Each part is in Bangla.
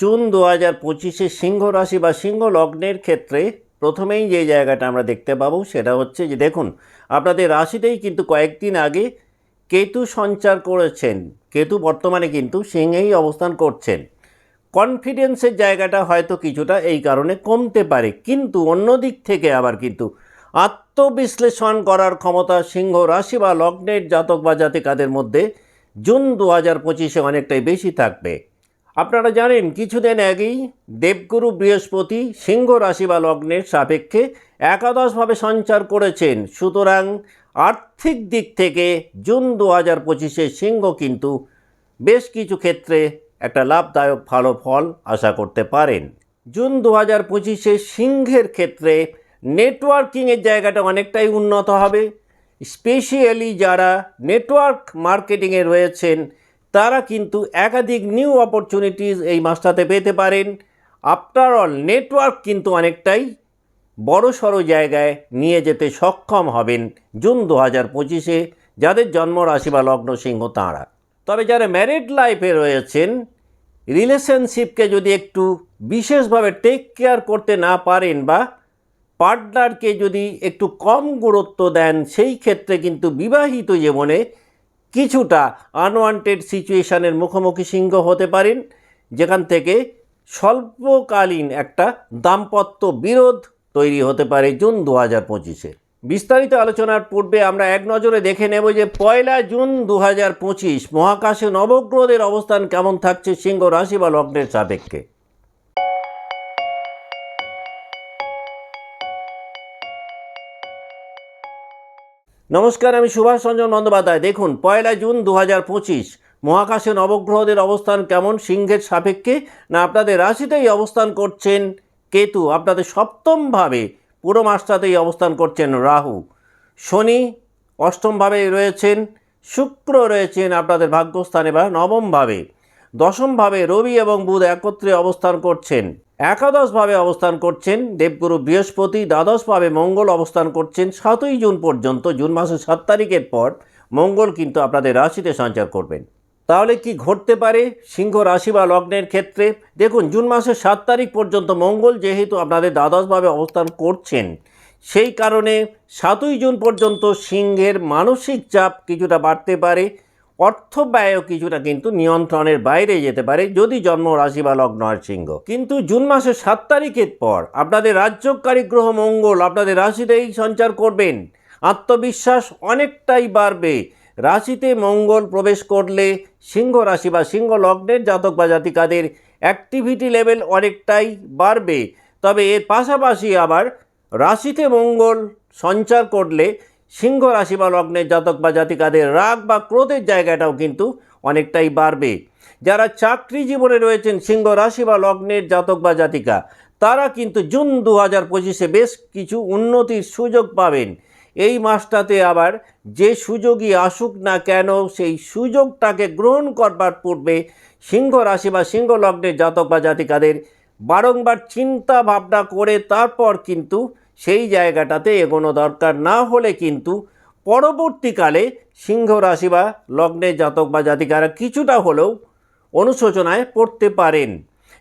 জুন দু হাজার পঁচিশে সিংহ রাশি বা সিংহ লগ্নের ক্ষেত্রে প্রথমেই যে জায়গাটা আমরা দেখতে পাবো সেটা হচ্ছে যে দেখুন, আপনাদের রাশিতেই কিন্তু কয়েকদিন আগে কেতু সঞ্চার করেছেন। কেতু বর্তমানে কিন্তু সিংহেই অবস্থান করছেন। কনফিডেন্সের জায়গাটা হয়তো কিছুটা এই কারণে কমতে পারে, কিন্তু অন্য দিক থেকে আবার কিন্তু আত্মবিশ্লেষণ করার ক্ষমতা সিংহ রাশি বা লগ্নের জাতক বা জাতিকাদের মধ্যে জুন দু হাজার পঁচিশে অনেকটাই বেশি থাকবে। আপনারা জানেন, কিছুদিন আগেই দেবগুরু বৃহস্পতি সিংহ রাশি বা লগ্নের সাপেক্ষে একাদশভাবে সঞ্চার করেছেন। সুতরাং আর্থিক দিক থেকে জুন দু হাজার পঁচিশে সিংহ কিন্তু বেশ কিছু ক্ষেত্রে একটা লাভদায়ক ভালো ফল আশা করতে পারেন। জুন দু হাজার পঁচিশে সিংহের ক্ষেত্রে নেটওয়ার্কিংয়ের জায়গাটা অনেকটাই উন্নত হবে। স্পেশালি যারা নেটওয়ার্ক মার্কেটিংয়ে রয়েছেন তারা কিন্তু একাধিক নিউ অপরচুনিটিস এই মাসটাতে পেতে পারেন। আফটার অল নেটওয়ার্ক কিন্তু অনেকটাই বড় সড়ো জায়গায় নিয়ে যেতে সক্ষম হবেন জুন দু হাজার পঁচিশে, যাদের জন্ম রাশি বা লগ্ন সিংহ তাঁরা। তবে যারা ম্যারিড লাইফে রয়েছেন রিলেশনশিপকে যদি একটু বিশেষভাবে টেক কেয়ার করতে না পারেন বা পার্টনারকে যদি একটু কম গুরুত্ব দেন, সেই ক্ষেত্রে কিন্তু বিবাহিত জীবনে কিছুটা আনওয়ান্টেড সিচুয়েশানের মুখোমুখি সিংহ হতে পারেন, যেখান থেকে স্বল্পকালীন একটা দাম্পত্য বিরোধ তৈরি হতে পারে জুন দু হাজার পঁচিশে। বিস্তারিত আলোচনার পূর্বে আমরা এক নজরে দেখে নেব যে পয়লা জুন দু হাজার পঁচিশ মহাকাশে নবগ্রহদের অবস্থান কেমন থাকছে সিংহ রাশি বা লগ্নের সাপেক্ষে। নমস্কার, আমি সুভাষ রঞ্জন বন্দ্যোপাধ্যায়। দেখুন, পয়লা জুন দু হাজার পঁচিশ, মহাকাশে নবগ্রহদের অবস্থান কেমন, সিংহের সাপেক্ষে? না আপনাদের রাশিতেই অবস্থান করছেন কেতু? আপনাদের সপ্তমভাবে, পুরো মাসটাতেই অবস্থান করছেন রাহু। শনি অষ্টমভাবে রয়েছেন, শুক্র রয়েছেন আপনাদের ভাগ্যস্থানে বা নবমভাবে। দশমভাবে রবি এবং বুধ একত্রে অবস্থান করছেন। একাদশভাবে অবস্থান করছেন দেবগুরু বৃহস্পতি, দ্বাদশভাবে মঙ্গল অবস্থান করছেন সাতই জুন পর্যন্ত, জুন মাসের সাত তারিখের পর মঙ্গল কিন্তু আপনাদের রাশিতে সঞ্চার করবেন। তাহলে কি ঘটতে পারে? সিংহ রাশি বা লগ্নের ক্ষেত্রে? দেখুন, জুন মাসের সাত তারিখ পর্যন্ত মঙ্গল যেহেতু আপনাদের দ্বাদশভাবে অবস্থান করছেন, সেই কারণে সাতই জুন পর্যন্ত সিংহের মানসিক চাপ কিছুটা বাড়তে পারে। অর্থ ব্যয়ও কিছুটা কিন্তু নিয়ন্ত্রণের বাইরে যেতে পারে যদি জন্ম রাশি বা লগ্ন হয় সিংহ কিন্তু জুন মাসের সাত তারিখের পর আপনাদের রাজ্যকারী গ্রহ মঙ্গল আপনাদের রাশিতেই সঞ্চার করবেন। আত্মবিশ্বাস অনেকটাই বাড়বে। রাশিতে মঙ্গল প্রবেশ করলে সিংহ রাশি বা সিংহ লগ্নের জাতক বা জাতিকাদের অ্যাক্টিভিটি লেভেল অনেকটাই বাড়বে। তবে এর পাশাপাশি আবার রাশিতে মঙ্গল সঞ্চার করলে সিংহ রাশি বা লগ্নের জাতক বা জাতিকাদের রাগ বা ক্রোধের জায়গাটাও কিন্তু অনেকটাই বাড়বে। যারা চাকরি জীবনে রয়েছেন, সিংহ রাশি বা লগ্নের জাতক বা জাতিকা, তারা কিন্তু জুন দু হাজার পঁচিশে বেশ কিছু উন্নতির সুযোগ পাবেন। এই মাসটাতে আবার যে সুযোগই আসুক না কেন, সেই সুযোগটাকে গ্রহণ করবার পূর্বে সিংহ রাশি বা সিংহ লগ্নের জাতক বা জাতিকাদের বারংবার চিন্তা ভাবনা করে তারপর কিন্তু সেই জায়গাটাতে এগোনো দরকার না হলে কিন্তু পরবর্তীকালে সিংহ রাশি বা লগ্নের জাতক বা জাতিকারা কিছুটা হলেও অনুশোচনায় পড়তে পারেন।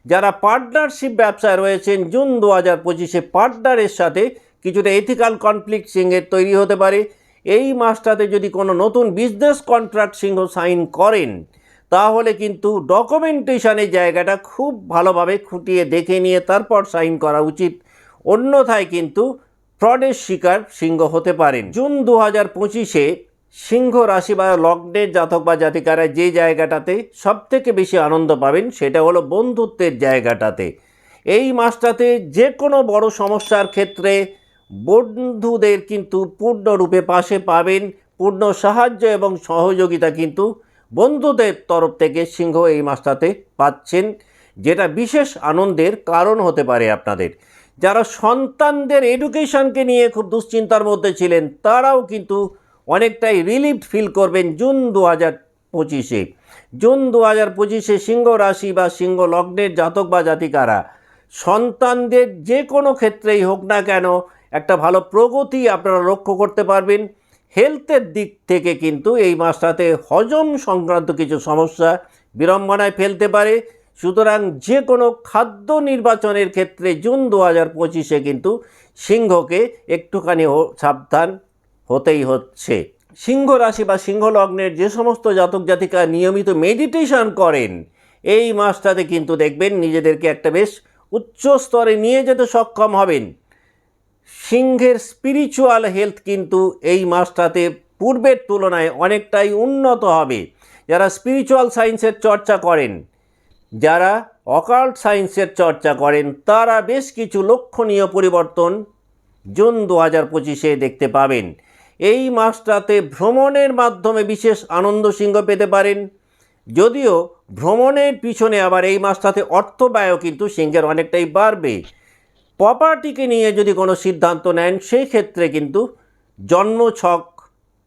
যারা পার্টনারশিপ ব্যবসায় রয়েছেন, জুন দু হাজার পঁচিশে পার্টনারের সাথে কিছুটা এথিক্যাল কনফ্লিক্ট সিংহের তৈরি হতে পারে। এই মাসটাতে যদি কোনো নতুন বিজনেস কন্ট্রাক্ট সিংহ সাইন করেন, তাহলে কিন্তু ডকুমেন্টেশনের জায়গাটা খুব ভালোভাবে খুঁটিয়ে দেখে নিয়ে তারপর সাইন করা উচিত। অন্যথায় কিন্তু ফ্রডের শিকার সিংহ হতে পারেন। জুন দু হাজার পঁচিশে সিংহ রাশি বা লগ্নের জাতক বা জাতিকারা যে জায়গাটাতে সবথেকে বেশি আনন্দ পাবেন সেটা হলো বন্ধুত্বের জায়গাটাতে। এই মাসটাতে যে কোনো বড় সমস্যার ক্ষেত্রে বন্ধুদের কিন্তু পূর্ণরূপে পাশে পাবেন। পূর্ণ সাহায্য এবং সহযোগিতা কিন্তু বন্ধুদের তরফ থেকে সিংহ এই মাসটাতে পাচ্ছেন, যেটা বিশেষ আনন্দের কারণ হতে পারে আপনাদের। যারা সন্তানদের এডুকেশনকে নিয়ে খুব দুশ্চিন্তার মধ্যে ছিলেন, তারাও কিন্তু অনেকটাই রিলিফ ফিল করবেন জুন দু হাজার পঁচিশে। জুন দু হাজার পঁচিশে সিংহ রাশি বা সিংহ লগ্নের জাতক বা জাতিকারা, সন্তানদের যে কোনো ক্ষেত্রেই হোক না কেন একটা ভালো প্রগতি আপনারা লক্ষ্য করতে পারবেন। হেলথের দিক থেকে কিন্তু এই মাসটাতে হজম সংক্রান্ত কিছু সমস্যা বিড়ম্বনায় ফেলতে পারে। সুতরাং যে কোনো খাদ্য নির্বাচনের ক্ষেত্রে জুন দু হাজার পঁচিশে কিন্তু সিংহকে একটুখানি সাবধান হতেই হচ্ছে। সিংহ রাশি বা সিংহ লগ্নের যে সমস্ত জাতক জাতিকা নিয়মিত মেডিটেশন করেন, এই মাসটাতে কিন্তু দেখবেন নিজেদেরকে একটা বেশ উচ্চ স্তরে নিয়ে যেতে সক্ষম হবেন। সিংহের স্পিরিচুয়াল হেলথ কিন্তু এই মাসটাতে পূর্বের তুলনায় অনেকটাই উন্নত হবে। যারা স্পিরিচুয়াল সায়েন্সের চর্চা করেন যারা অকাল্ট সায়েন্সের চর্চা করেন, তারা বেশ কিছু লক্ষণীয় পরিবর্তন জুন দু হাজার পঁচিশে দেখতে পাবেন। এই মাসটাতে ভ্রমণের মাধ্যমে বিশেষ আনন্দ সিংহ পেতে পারেন। যদিও ভ্রমণের পিছনে আবার এই মাসটাতে অর্থ ব্যয়ও কিন্তু সিংহের অনেকটাই বাড়বে। প্রপার্টিকে নিয়ে যদি কোনো সিদ্ধান্ত নেন, সেই ক্ষেত্রে কিন্তু জন্মছক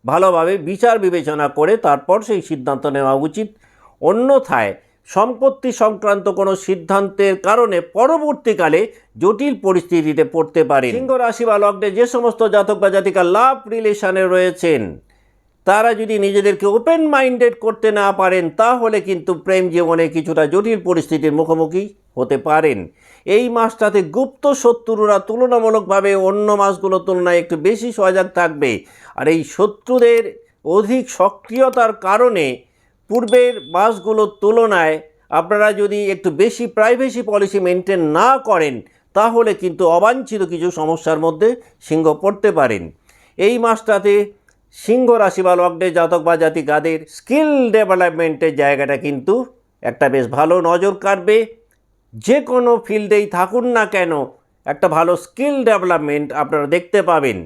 ভালোভাবে বিচার বিবেচনা করে তারপর সেই সিদ্ধান্ত নেওয়া উচিত। অন্যথায় সম্পত্তি সংক্রান্ত কোনো সিদ্ধান্তের কারণে পরবর্তীকালে জটিল পরিস্থিতিতে পড়তে পারে সিংহ রাশি বা লগ্নে যে সমস্ত জাতক বা জাতিকা লাভ রিলেশনে রয়েছেন, তারা যদি নিজেদেরকে ওপেন মাইন্ডেড করতে না পারেন, তাহলে কিন্তু প্রেম জীবনে কিছুটা জটিল পরিস্থিতির মুখোমুখি হতে পারেন। এই মাসটাতে গুপ্ত শত্রুরা তুলনামূলকভাবে অন্য মাসগুলোর তুলনায় একটু বেশি সজাগ থাকবে। আর এই শত্রুদের অধিক সক্রিয়তার কারণে পূর্বের মাসগুলোর তুলনায় আপনারা যদি একটু বেশি প্রাইভেসি পলিসি মেনটেন না করেন, তাহলে কিন্তু অবাঞ্ছিত কিছু সমস্যার মধ্যে সিংহ পড়তে পারেন। এই মাসটাতে সিংহ রাশি বা লগ্নে জাতক বা জাতিকাদের স্কিল ডেভেলপমেন্টের জায়গাটা কিন্তু একটা বেশ ভালো নজর কাটবে যে কোনো ফিল্ডেই থাকুন না কেন, একটা ভালো স্কিল ডেভেলপমেন্ট আপনারা দেখতে পাবেন।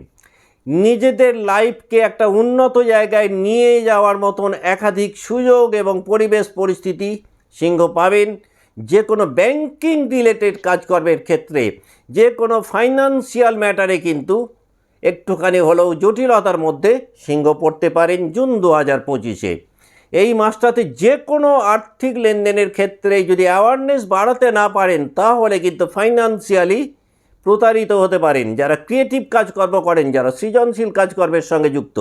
নিজেদের লাইফকে একটা উন্নত জায়গায় নিয়ে যাওয়ার মতন একাধিক সুযোগ এবং পরিবেশ পরিস্থিতি সিংহ পাবেন। যে কোনো ব্যাংকিং রিলেটেড কাজকর্মের ক্ষেত্রে, যে কোনো ফাইন্যান্সিয়াল ম্যাটারে কিন্তু একটুখানি হলেও জটিলতার মধ্যে সিংহ পড়তে পারেন জুন দু হাজার পঁচিশে। এই মাসটাতে যে কোনো আর্থিক লেনদেনের ক্ষেত্রে যদি অ্যাওয়ারনেস বাড়াতে না পারেন, তাহলে কিন্তু ফাইন্যান্সিয়ালি প্রতারিত হতে পারেন, যারা ক্রিয়েটিভ কাজকর্ম করেন, যারা সৃজনশীল কাজকর্মের সঙ্গে যুক্ত,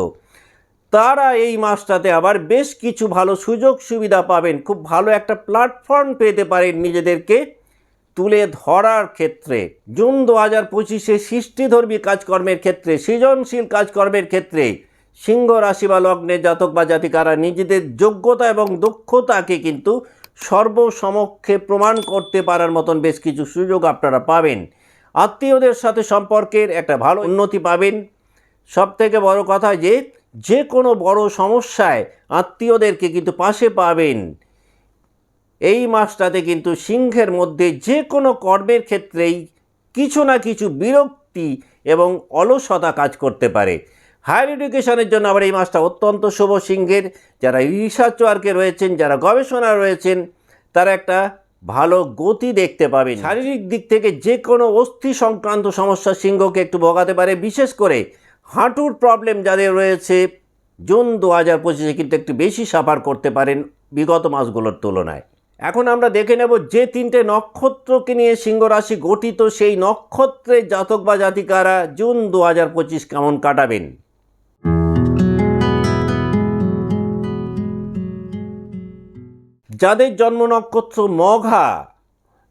তারা এই মাসটাতে আবার বেশ কিছু ভালো সুযোগ সুবিধা পাবেন। খুব ভালো একটা প্ল্যাটফর্ম পেতে পারেন নিজেদেরকে তুলে ধরার ক্ষেত্রে। জুন দু হাজার পঁচিশে সৃষ্টিধর্মী কাজকর্মের ক্ষেত্রে, সৃজনশীল কাজকর্মের ক্ষেত্রে সিংহ রাশি বা লগ্নের জাতক বা জাতিকারা নিজেদের যোগ্যতা এবং দক্ষতাকে কিন্তু সর্বসমক্ষে প্রমাণ করতে পারার মতন বেশ কিছু সুযোগ আপনারা পাবেন। আত্মীয়দের সাথে সম্পর্কের একটা ভালো উন্নতি পাবেন। সব থেকে বড় কথা যে যে কোনো বড় সমস্যায় আত্মীয়দেরকে কিন্তু পাশে পাবেন। এই মাসটাতে কিন্তু সিংহের মধ্যে যে কোনো কর্মের ক্ষেত্রেই কিছু না কিছু বিরক্তি এবং অলসতা কাজ করতে পারে। হায়ার এডুকেশনের জন্য আবার এই মাসটা অত্যন্ত শুভ সিংহের। যারা রিসার্চ ওয়ার্কে রয়েছেন, যারা গবেষণা রয়েছেন, তারা একটা ভালো গতি দেখতে পাবেন। শারীরিক দিক থেকে যে কোনো অস্থি সংক্রান্ত সমস্যা সিংহকে একটু ভোগাতে পারে, বিশেষ করে হাঁটুর প্রবলেম যাদের রয়েছে, জুন দু হাজার পঁচিশে কিন্তু একটু বেশি সাফার করতে পারেন বিগত মাসগুলোর তুলনায়। এখন আমরা দেখে নেব যে তিনটে নক্ষত্রকে নিয়ে সিংহ রাশি গঠিত সেই নক্ষত্রের জাতক বা জাতিকারা জুন দু হাজার পঁচিশ কেমন কাটাবেন। যাদের জন্ম নক্ষত্র মঘা,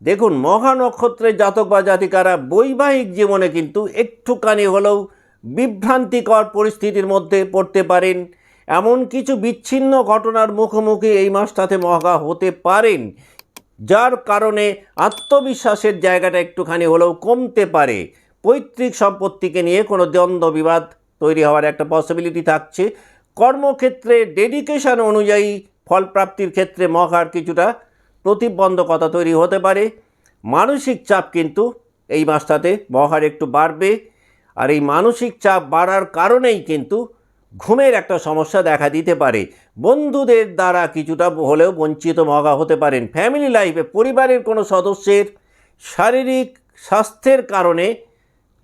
দেখুন মঘা নক্ষত্রের জাতক বা জাতিকারা বৈবাহিক জীবনে কিন্তু একটুখানি হলেও বিভ্রান্তিকর পরিস্থিতির মধ্যে পড়তে পারেন। এমন কিছু বিচ্ছিন্ন ঘটনার মুখোমুখি এই মাসটাতে মহা হতে পারেন, যার কারণে আত্মবিশ্বাসের জায়গাটা একটুখানি হলেও কমতে পারে। পৈতৃক সম্পত্তিকে নিয়ে কোনো দ্বন্দ্ব বিবাদ তৈরি হওয়ার একটা পসিবিলিটি থাকছে। কর্মক্ষেত্রে ডেডিকেশন অনুযায়ী ফল প্রাপ্তির ক্ষেত্রে মহার কিছুটা প্রতিবন্ধকতা তৈরি হতে পারে। মানসিক চাপ কিন্তু এই মাসটাতে মহার একটু বাড়বে আর এই মানসিক চাপ বাড়ার কারণেই কিন্তু ঘুমের একটা সমস্যা দেখা দিতে পারে। বন্ধুদের দ্বারা কিছুটা হলেও বঞ্চিত মগা হতে পারেন। ফ্যামিলি লাইফে, পরিবারের কোনো সদস্যের শারীরিক স্বাস্থ্যের কারণে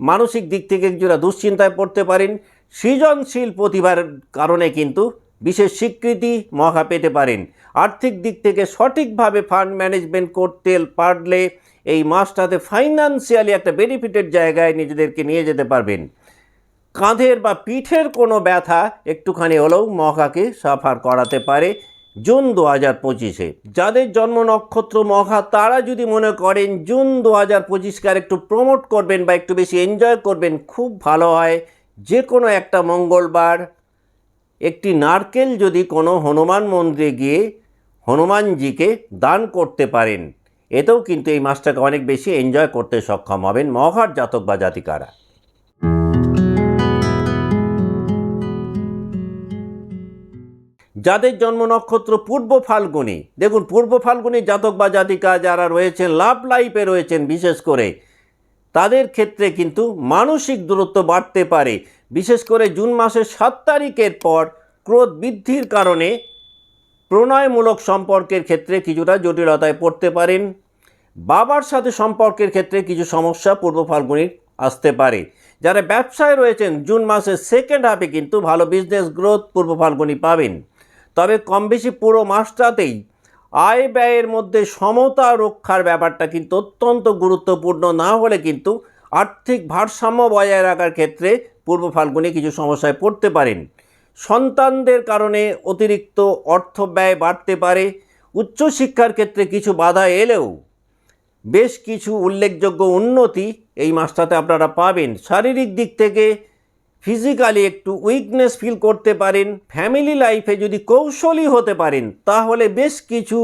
মানসিক দিক থেকে কিছুটা দুশ্চিন্তায় পড়তে পারেন। সৃজনশীল প্রতিভার কারণে কিন্তু বিশেষ স্বীকৃতি মহা পেতে পারেন। আর্থিক দিক থেকে সঠিকভাবে ফান্ড ম্যানেজমেন্ট করতে পারলে এই মাসটাতে ফাইন্যান্সিয়ালি একটা বেনিফিটের জায়গায় নিজেদেরকে নিয়ে যেতে পারবেন। কাঁধের বা পিঠের কোনো ব্যথা একটুখানি হলেও মহাকে সাফার করাতে পারে জুন দু হাজার পঁচিশে। যাদের জন্ম নক্ষত্র মখা তারা যদি মনে করেন জুন দু হাজার পঁচিশকে আর একটু প্রমোট করবেন বা একটু বেশি এনজয় করবেন, খুব ভালো হয়। যে কোনো একটা মঙ্গলবার একটি নারকেল যদি কোনো হনুমান মন্দিরে গিয়ে হনুমানজিকে দান করতে পারেন, এতেও কিন্তু এই মাসটাকে অনেক বেশি এনজয় করতে সক্ষম হবেন মহার জাতক বা জাতিকারা। যাদের জন্ম নক্ষত্র পূর্ব ফাল্গুনি, দেখুন পূর্ব ফাল্গুনি জাতক বা জাতিকা যারা রয়েছেন, লাভ লাইফে রয়েছেন বিশেষ করে তাদের ক্ষেত্রে কিন্তু মানসিক দূরত্ব বাড়তে পারে। বিশেষ করে জুন মাসের সাত তারিখের পর ক্রোধ বৃদ্ধির কারণে প্রণয়মূলক সম্পর্কের ক্ষেত্রে কিছুটা জটিলতায় পড়তে পারেন। বাবার সাথে সম্পর্কের ক্ষেত্রে কিছু সমস্যা পূর্ব ফাল্গুনির আসতে পারে। যারা ব্যবসায় রয়েছেন, জুন মাসের সেকেন্ড হাফে কিন্তু ভালো বিজনেস গ্রোথ পূর্ব ফাল্গুনি পাবেন। তবে কম বেশি পুরো মাসটাতেই আয় ব্যয়ের মধ্যে সমতা রক্ষার ব্যাপারটা কিন্তু অত্যন্ত গুরুত্বপূর্ণ। না হলে কিন্তু আর্থিক ভারসাম্য বজায় রাখার ক্ষেত্রে পূর্ব ফাল্গুনে কিছু সমস্যায় পড়তে পারেন। সন্তানদের কারণে অতিরিক্ত অর্থ ব্যয় বাড়তে পারে। উচ্চশিক্ষার ক্ষেত্রে কিছু বাধা এলেও বেশ কিছু উল্লেখযোগ্য উন্নতি এই মাসটাতে আপনারা পাবেন। শারীরিক দিক থেকে ফিজিক্যালি একটু উইকনেস ফিল করতে পারেন ফ্যামিলি লাইফে যদি কৌশলী হতে পারেন, তাহলে বেশ কিছু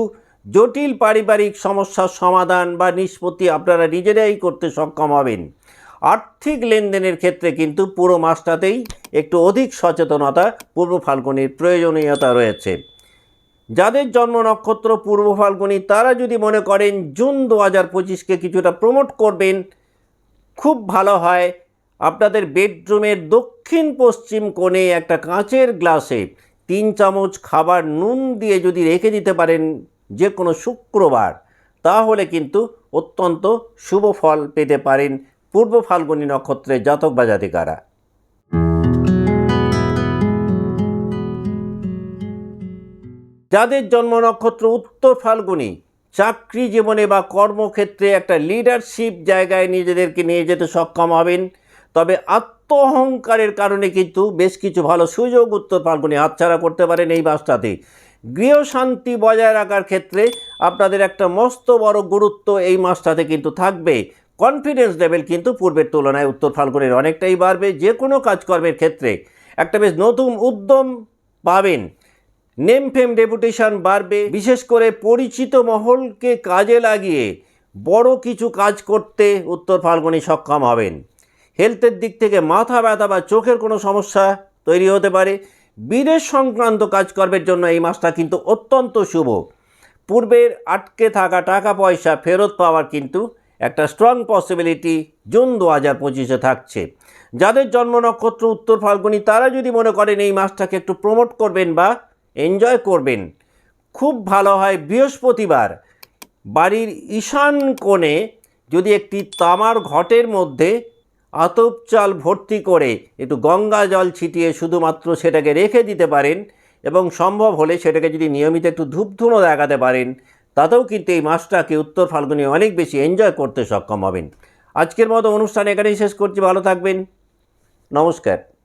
জটিল পারিবারিক সমস্যার সমাধান বা নিষ্পত্তি আপনারা নিজেরাই করতে সক্ষম হবেন। আর্থিক লেনদেনের ক্ষেত্রে কিন্তু পুরো মাসটাতেই একটু অধিক সচেতনতা পূর্ব ফাল্গুনির প্রয়োজনীয়তা রয়েছে। যাদের জন্ম নক্ষত্র পূর্ব ফাল্গুনি, তারা যদি মনে করেন জুন দু হাজার পঁচিশকে কিছুটা প্রমোট করবেন, খুব ভালো হয়। আপনাদের বেডরুমের দক্ষিণ পশ্চিম কোণে একটা কাঁচের গ্লাসে তিন চামচ খাবার নুন দিয়ে যদি রেখে দিতে পারেন যে কোনো শুক্রবার, তাহলে কিন্তু অত্যন্ত শুভ ফল পেতে পারেন পূর্ব ফাল্গুনী নক্ষত্রের জাতক বা জাতিকারা। যাদের জন্ম নক্ষত্র উত্তর ফাল্গুনি, চাকরি জীবনে বা কর্মক্ষেত্রে একটা লিডারশিপ জায়গায় নিজেদেরকে নিয়ে যেতে সক্ষম হবেন। তবে আত্ম অহংকারের কারণে কিন্তু বেশ কিছু ভালো সুযোগ উত্তর ফাল্গুনি হাতছাড়া করতে পারেন এই মাসটাতে গৃহশান্তি বজায় রাখার ক্ষেত্রে আপনাদের একটা মস্ত বড় গুরুত্ব এই মাসটাতে কিন্তু থাকবে। কনফিডেন্স লেভেল কিন্তু পূর্বের তুলনায় উত্তর ফাল্গুনের অনেকটাই বাড়বে যে কোনো কাজকর্মের ক্ষেত্রে। একটা বেশ নতুন উদ্যম পাবেন। নেম ফেম ডেপুটেশন বাড়বে, বিশেষ করে পরিচিত মহলকে কাজে লাগিয়ে বড় কিছু কাজ করতে উত্তর ফাল্গুনি সক্ষম হবেন। হেলথের দিক থেকে মাথা ব্যথা বা চোখের কোনো সমস্যা তৈরি হতে পারে। বিদেশ সংক্রান্ত কাজকর্মের জন্য এই মাসটা কিন্তু অত্যন্ত শুভ। পূর্বের আটকে থাকা টাকা পয়সা ফেরত পাওয়ার কিন্তু একটা স্ট্রং পসিবিলিটি জুন দু হাজার পঁচিশে থাকছে। যাদের জন্ম নক্ষত্র উত্তর ফাল্গুনি, তারা যদি মনে করেন এই মাসটাকে একটু প্রমোট করবেন বা এনজয় করবেন, খুব ভালো হয়। বৃহস্পতিবার বাড়ির ঈশান কোণে যদি একটি তামার ঘটের মধ্যে আতপ চাল ভর্তি করে একটু গঙ্গা জল ছিটিয়ে শুধুমাত্র সেটাকে রেখে দিতে পারেন এবং সম্ভব হলে সেটাকে যদি নিয়মিত একটু ধূপধুনো দেখাতে পারেন, তাতেও কিন্তু এই মাসটাকে উত্তর ফাল্গুনি অনেক বেশি এনজয় করতে সক্ষম হবেন। আজকের মতো অনুষ্ঠান এখানেই শেষ করছি, ভালো থাকবেন। নমস্কার।